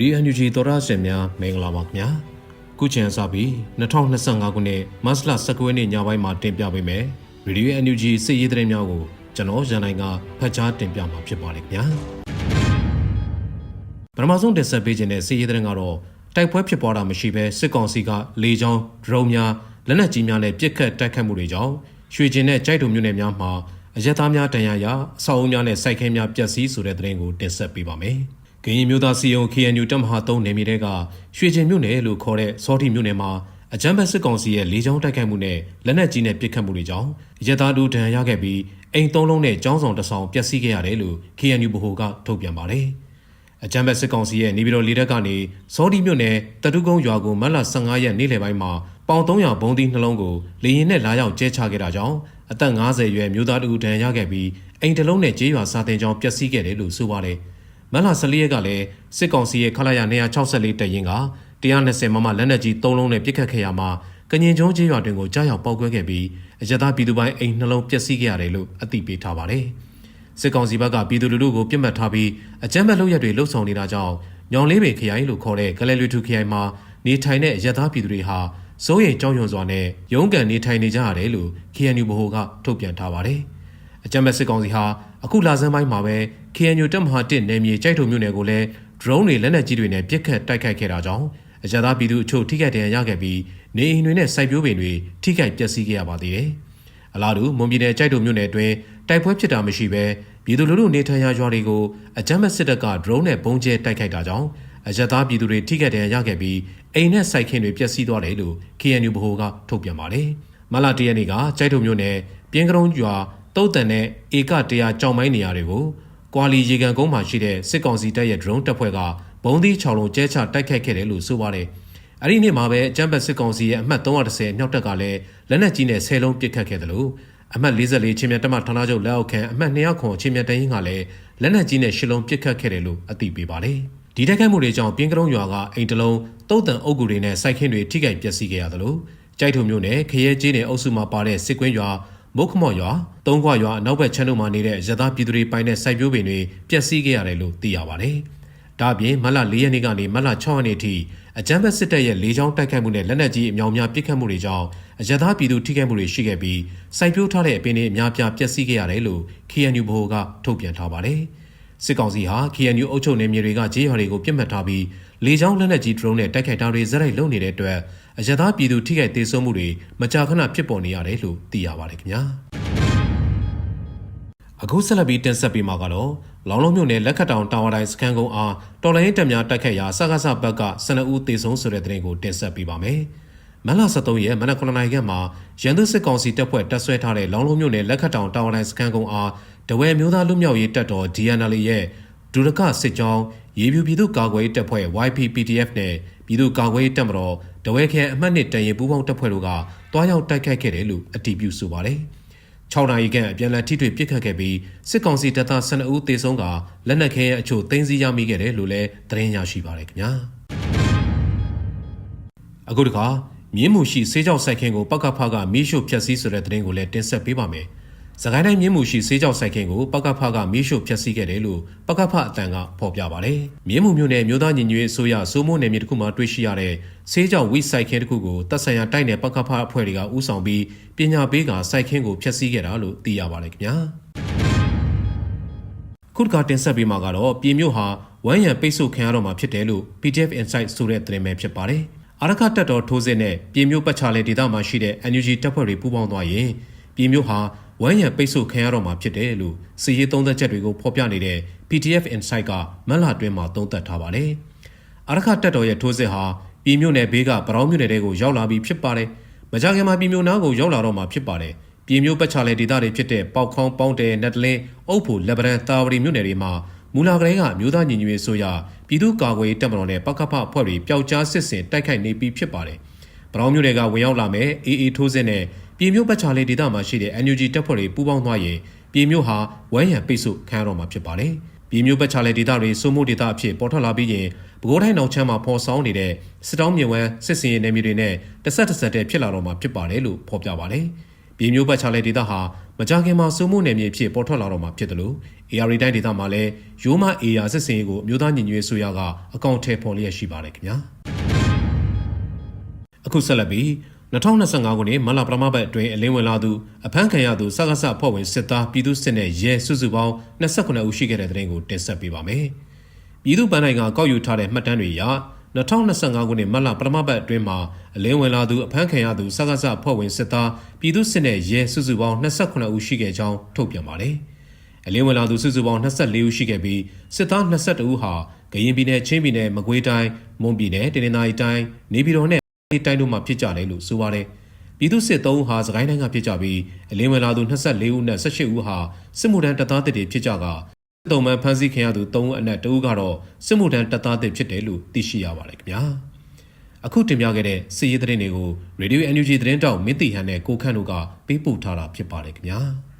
ဒီ NUG သောရရှင်များမင်္ဂလာပါခင်ဗျာခုချိန်စပြီး2025ခုနှစ်မတ်လ19ရက်နေ့ညပိုင်းမှာတင်ပြပေးမယ်ရေဒီယို NUG စစ်ရေးသတင်းများကိုကျွန်တော်ရန်နိုင်ကဖတ်ကြားတင်ပြမှာဖြစ်ပါတယ်ခင်ဗျာပထမဆုံးတင်ဆက်ပေးခြင်းတဲ့စစ်ရေးသတင်းကတော့တိုက်ပွဲဖြစ်ပွားတာမရှိဘဲစစ်ကောင်စီကလေကြောင်းဒရုန်းများလက်နက်ကြီးများနဲ့ပစ်ခတ်တိုက်ခတ်မှုတွေကြောင့်ရွှေကျင်နဲ့ကြိုက်တုံမြို့နယ်များမှာအရက်သားများတန်ရာရာအဆောက်အုံများနဲ့စိုက်ခဲများပျက်စီးဆိုတဲ့သတင်းကိုတင်ဆက်ပေးပါမယ်။ ကရင်မျိုးသားစီယုံ KNU တပ်မဟာ3နယ်မြေတွေကရွှေကျင်မြို့နယ်လို့ခေါ်တဲ့စောတိမြို့နယ်မှာအကြမ်းဖက်စစ်ကောင်စီရဲ့လေကြောင်းတိုက်ခိုက်မှုနဲ့လက်နက်ကြီးနဲ့ပစ်ခတ်မှုတွေကြောင့်ရဲသားတို့ဒဏ်ရာရခဲ့ပြီးအိမ်သုံးလုံးနဲ့ကျောင်းဆောင်တစ်ဆောင်ပျက်စီးခဲ့ရတယ်လို့ KNU ဗဟိုကထုတ်ပြန်ပါတယ်။အကြမ်းဖက်စစ်ကောင်စီရဲ့နေပြည်တော်လေတပ်ကနေစောတိမြို့နယ်တတုကုန်းရွာကိုမတ်လ15ရက်နေ့လယ်ပိုင်းမှာပေါင်300ဘုံသီးနှလုံးကိုလေရင်နဲ့လာရောက်ကျဲချခဲ့တာကြောင့်အသက်50ရွယ်မျိုးသားတဦးဒဏ်ရာရခဲ့ပြီးအိမ်တစ်လုံးနဲ့ကျေးရွာစာတင်ကြောင်းပျက်စီးခဲ့တယ်လို့ဆိုပါတယ်။ မတ်လ14ရက်ကလည်းစစ်ကောင်စီရဲ့ခလာရ264တပ်ရင်းက120မမလက်နက်ကြီး3လုံးနဲ့ပစ်ခတ်ခဲ့ရမှာကညင်ကျုံးကျေးရွာတွင်ကိုကြားရောက်ပောက်ကွဲခဲ့ပြီးအရသာပြည်သူပိုင်းအိမ်နှလုံးပျက်စီးခဲ့ရတယ်လို့အသိပေးထားပါတယ်။စစ်ကောင်စီဘက်ကပြည်သူလူထုကိုပြစ်မှတ်ထားပြီးအကြမ်းဖက်လုပ်ရက်တွေလှုပ်ဆောင်နေတာကြောင့်ညောင်လေးပင်ခရိုင်လို့ခေါ်တဲ့ကလဲလူထုခရိုင်မှာနေထိုင်တဲ့အရသာပြည်သူတွေဟာစိုးရိမ်ကြောက်ရွံ့စွာနဲ့ရုန်းကန်နေထိုင်နေကြရတယ်လို့ KNU ဗဟိုကထုတ်ပြန်ထားပါတယ်။အကြမ်းဖက်စစ်ကောင်စီဟာအခုလဆန်းပိုင်းမှာပဲ KNU တပ်မဟာ1နယ်မြေကြိုက်ထုံမြို့နယ်ကိုလည်း drone တွေလက်နက်ကြီးတွေနဲ့ပစ်ခတ်တိုက်ခိုက်ခဲ့တာကြောင့်အရသာပြည်သူအချို့ထိခိုက်ဒဏ်ရာရခဲ့ပြီးနေအိမ်တွေနဲ့စိုက်ပျိုးပင်တွေထိခိုက်ပျက်စီးခဲ့ရပါသေးတယ်။အလားတူမွန်ပြည်နယ်ကြိုက်ထုံမြို့နယ်အတွင်းတိုက်ပွဲဖြစ်တာမရှိဘဲပြည်သူလူထုနေထိုင်ရာရွာတွေကိုအကြမ်းဖက်စစ်တပ်က drone နဲ့ပုံကျဲတိုက်ခိုက်တာကြောင့်အရသာပြည်သူတွေထိခိုက်ဒဏ်ရာရခဲ့ပြီးအိမ်နဲ့စိုက်ခင်းတွေပျက်စီးသွားတယ်လို့ KNU ဗဟိုကထုတ်ပြန်ပါတယ်။မလတရနေ့ကကြိုက်ထုံမြို့နယ်ပြင်းကရုံရွာတုတ်တန်နဲ့ဧကတရာကြောင်မိုင်းနေရာတွေကို ကွာလီရေကန်ကုန်းမှာရှိတဲ့စစ်ကောင်စီတပ်ရဲ့ drone တပ်ဖွဲ့ကဘုံသီး6လုံးကျဲချတိုက်ခိုက်ခဲ့တယ်လို့ဆိုပါတယ်။အဲ့ဒီနေ့မှာပဲအကြမ်းဖက်စစ်ကောင်စီရဲ့အမှတ်330မြောက်တပ်ကလည်းလက်နက်ကြီးနဲ့10လုံးပစ်ခတ်ခဲ့တယ်လို့အမှတ်44ချင်းမြတ်တမဌာနချုပ်လက်အောက်ခံအမှတ်200ခွန်ချင်းမြတ်တရင်ကလည်းလက်နက်ကြီးနဲ့10လုံးပစ်ခတ်ခဲ့တယ်လို့အသိပေးပါတယ်။ဒီတိုက်ခိုက်မှုတွေကြောင့်ပြင်းကရုံရွာကအိမ်တလုံးတုတ်တန်အုပ်ကူတွေနဲ့စိုက်ခင်းတွေထိခိုက်ပျက်စီးခဲ့ရတယ်လို့ကြိုက်ထုံမြို့နယ်ခရဲကျေးနယ်အုပ်စုမှာပါတဲ့စစ်ကွင်းရွာ မုတ်ခမော့ရွာတုံးခွရွာအနောက်ဘက်ချမ်းတို့မှာနေတဲ့ရသပြည်သူတွေပိုင်တဲ့စိုက်ပျိုးပင်တွေပျက်စီးခဲ့ရတယ်လို့သိရပါတယ်။ဒါ့အပြင်မလ၄ရက်နေ့ကနေမလ6ရက်နေ့ထိအကြမ်းဖက်စစ်တပ်ရဲ့လေကြောင်းတိုက်ခိုက်မှုနဲ့လက်နက်ကြီးအမြောင်များပစ်ခတ်မှုတွေကြောင့်အရသာပြည်သူထိခိုက်မှုတွေရှိခဲ့ပြီးစိုက်ပျိုးထားတဲ့အပင်တွေအများပြားပျက်စီးခဲ့ရတယ်လို့ KNU ဗဟိုကထုတ်ပြန်ထားပါတယ်။စစ်ကောင်စီဟာ KNU အုပ်ချုပ်နယ်မြေတွေကဂျေးရွာတွေကိုပြစ်မှတ်ထားပြီး လေကြောင်းလက်နက်ကြီး drone နဲ့တိုက်ခိုက်တာတွေဇက်ရိုက်လုပ်နေတဲ့အတွက်အရသာပြည်သူထိခိုက်ဒေဆုံးမှုတွေမကြာခဏဖြစ်ပေါ်နေရတယ်လို့သိရပါတယ်ခင်ဗျာအခုဆက်လက်ပြီးတင်ဆက်ပေးမှာကတော့လောင်လုံးမြို့နယ်လက်ခတ်တောင်တာဝါတိုင်းစခန်းကုန်းအားတော်လိုင်းတပ်များတိုက်ခတ်ရာစကားစဘက်က12ဦးသေဆုံးဆိုတဲ့တဲ့တင်ကိုတင်ဆက်ပေးပါမယ်မလ73ရက်မနက်9နာရီခန့်မှာရန်သူစစ်ကောင်စီတပ်ဖွဲ့တပ်ဆွဲထားတဲ့လောင်လုံးမြို့နယ်လက်ခတ်တောင်တာဝါတိုင်းစခန်းကုန်းအားတဝဲမျိုးသားလူမျိုးရေးတပ်တော် DNL ရဲ့ဒုရကစစ်ကြောင်း ရေပြူပြည်သူ့ကာကွယ်ရေးတပ်ဖွဲ့ YPPDF နဲ့ပြည်သူ့ကာကွယ်ရေးတပ်မတော်တဝဲခဲအမှတ်နှစ်တန်ရင်ပူးပေါင်းတပ်ဖွဲ့တို့ကတွားရောက်တိုက်ခိုက်ခဲ့တယ်လို့အတည်ပြုဆိုပါတယ်။6နာရီခန့်အပြန်အလှန်ထိတွေ့ပစ်ခတ်ခဲ့ပြီးစစ်ကောင်စီတပ်သား12ဦးသေဆုံးကလက်နက်ခဲယမ်းအချို့သိမ်းဆည်းရမိခဲ့တယ်လို့လည်းသတင်းရရှိပါရခင်ဗျာ။အခုတခါမြင်းမှုရှိစေးကြောက်ဆိုင်ခင်းကိုပောက်ကဖကမီးရှို့ဖျက်ဆီးဆိုတဲ့သတင်းကိုလည်းတင်ဆက်ပေးပါမယ်။ စကိုင်းတိုင်းမြင်းမှုရှိစေးကြောက်ဆိုင်ခင်းကိုပောက်ကဖကမီးရှို့ဖျက်ဆီးခဲ့တယ်လို့ပောက်ကဖအတန်ကဖော်ပြပါတယ်။မြင်းမှုမြို့နယ်မြို့သားညီညွတ်ရေးအစိုးရစိုးမိုးနယ်မြေတစ်ခုမှာတွေ့ရှိရတဲ့စေးကြောက်ဝိဆိုင်ခင်းတစ်ခုကိုတပ်ဆိုင်ရာတိုက်နယ်ပောက်ကဖအဖွဲ့တွေကဥဆောင်ပြီးပညာပေးကဆိုင်ခင်းကိုဖျက်ဆီးခဲ့တာလို့သိရပါတယ်ခင်ဗျာ။ခုတကတင်ဆက်ပေးမှာကတော့ပြည်မြို့ဟာဝမ်းရံပိတ်ဆို့ခံရတော့မှာဖြစ်တယ်လို့ PDF Insight ဆိုတဲ့သတင်းပဲဖြစ်ပါတယ်။အာရခတက်တော်ထိုးစစ်နဲ့ပြည်မြို့ပတ်ချလဲဒေသမှာရှိတဲ့ NUG တပ်ဖွဲ့တွေပူးပေါင်းသွားရင်ပြည်မြို့ဟာ ဝမ်းရံပိတ်ဆို့ခံရတော့မှာဖြစ်တယ်လို့စီရေးသုံးသက်ချက်တွေကိုဖော်ပြနေတဲ့ PDF Insight ကမက်လာတွင်းမှာသုံးသပ်ထားပါတယ်။အာရခတက်တော်ရဲ့ထိုးစစ်ဟာပြည်မြို့နယ်ဘေးကပရောင်းမြို့နယ်တွေကိုရောက်လာပြီးဖြစ်ပါတယ်။မကြခင်မှာပြည်မြို့နားကိုရောက်လာတော့မှာဖြစ်ပါတယ်။ပြည်မြို့ပတ်ချလဲဒေသတွေဖြစ်တဲ့ပေါက်ခေါင်းပေါင်းတဲနက်တလင်းအုပ်ဖို့လက်ဗရန်တာဝရီမြို့နယ်တွေမှာမူလာကလေးကမြို့သားညီညွတ်ရေးဆိုရပြည်သူ့ကာကွယ်ရေးတပ်မတော်နဲ့ပကဖအဖွဲ့တွေပျောက်ကြားစစ်ဆင်တိုက်ခိုက်နေပြီးဖြစ်ပါတယ်။ပရောင်းမြို့တွေကဝင်ရောက်လာမဲ့အေးအေးထိုးစစ်နဲ့ ပြည်မြို့ပတ်ချလေးဒေသမှာရှိတဲ့ NUG တပ်ဖွဲ့တွေပူးပေါင်းသွားရင်ပြည်မြို့ဟာဝမ်းရံပိတ်ဆို့ခံရတော့မှာဖြစ်ပါတယ်။ပြည်မြို့ပတ်ချလေးဒေသတွေစိုးမိုးဒေသအဖြစ်ပေါ်ထွက်လာပြီးရင်ပဲခူးတိုင်းနောက်ချမ်းမှာဖော်ဆောင်နေတဲ့စစ်တောင်းမြဝန်းစစ်စင်ရေးနယ်မြေတွေနဲ့တဆက်တဆက်တည်းဖြစ်လာတော့မှာဖြစ်ပါတယ်လို့ဖော်ပြပါတယ်။ပြည်မျိုးပတ်ချလေးဒေသဟာမကြခင်မှာစိုးမိုးနယ်မြေဖြစ်ပေါ်ထွက်လာတော့မှာဖြစ်တယ်လို့ AR တိုင်းဒေသမှာလည်းရိုးမ AR စစ်စင်ရေးကိုအမျိုးသားညီညွတ်ရေးဆိုရကအကောင့်ထဲပေါ်လျက်ရှိပါတယ်ခင်ဗျာအခုဆက်လက်ပြီး 2025ခုနှစ်မလပထမပတ်အတွင်းအလင်းဝင်လာသူအဖမ်းခံရသူစကားဆအဖွဲ့ဝင်စစ်သားပြည်သူစစ်နဲ့ရဲစုစုပေါင်း29ဦးရှိခဲ့တဲ့တဲ့ရင်ကိုတင်ဆက်ပေးပါမယ်။ပြည်သူ့ပန်းတိုင်ကကောက်ယူထားတဲ့မှတ်တမ်းတွေအရ2025ခုနှစ်မလပထမပတ်အတွင်းမှာအလင်းဝင်လာသူအဖမ်းခံရသူစကားဆအဖွဲ့ဝင်စစ်သားပြည်သူစစ်နဲ့ရဲစုစုပေါင်း29ဦးရှိခဲ့ကြောင်းထုတ်ပြန်ပါတယ်။အလင်းဝင်လာသူစုစုပေါင်း24ဦးရှိခဲ့ပြီးစစ်သား22ဦးဟာကရင်ပြည်နယ်ချင်းပြည်နယ်မကွေးတိုင်းမွန်ပြည်နယ်တနင်္သာရီတိုင်းနေပြည်တော်နဲ့ ဒီတိုင်းတို့မှာဖြစ်ကြတယ်လို့ဆိုပါတယ်။ပြည်သူစစ်3ဦးဟာစကိုင်းတိုင်းကဖြစ်ကြပြီးအလင်းဝင်လာသူ24ဦးနဲ့18ဦးဟာစစ်မှုထမ်းတပ်သားတွေဖြစ်ကြကတုံမှန်ဖမ်းဆီးခင်ရသူ3ဦးအနက်2ဦးကတော့စစ်မှုထမ်းတပ်သားတွေဖြစ်တယ်လို့သိရှိရပါတယ်ခင်ဗျာ။အခုတင်ပြခဲ့တဲ့စစ်ရေးသတင်းတွေကို Radio NUG သတင်းတောက်မင်းတီဟန်နဲ့ကိုခန့်တို့ကပေးပို့ထားတာဖြစ်ပါတယ်ခင်ဗျာ။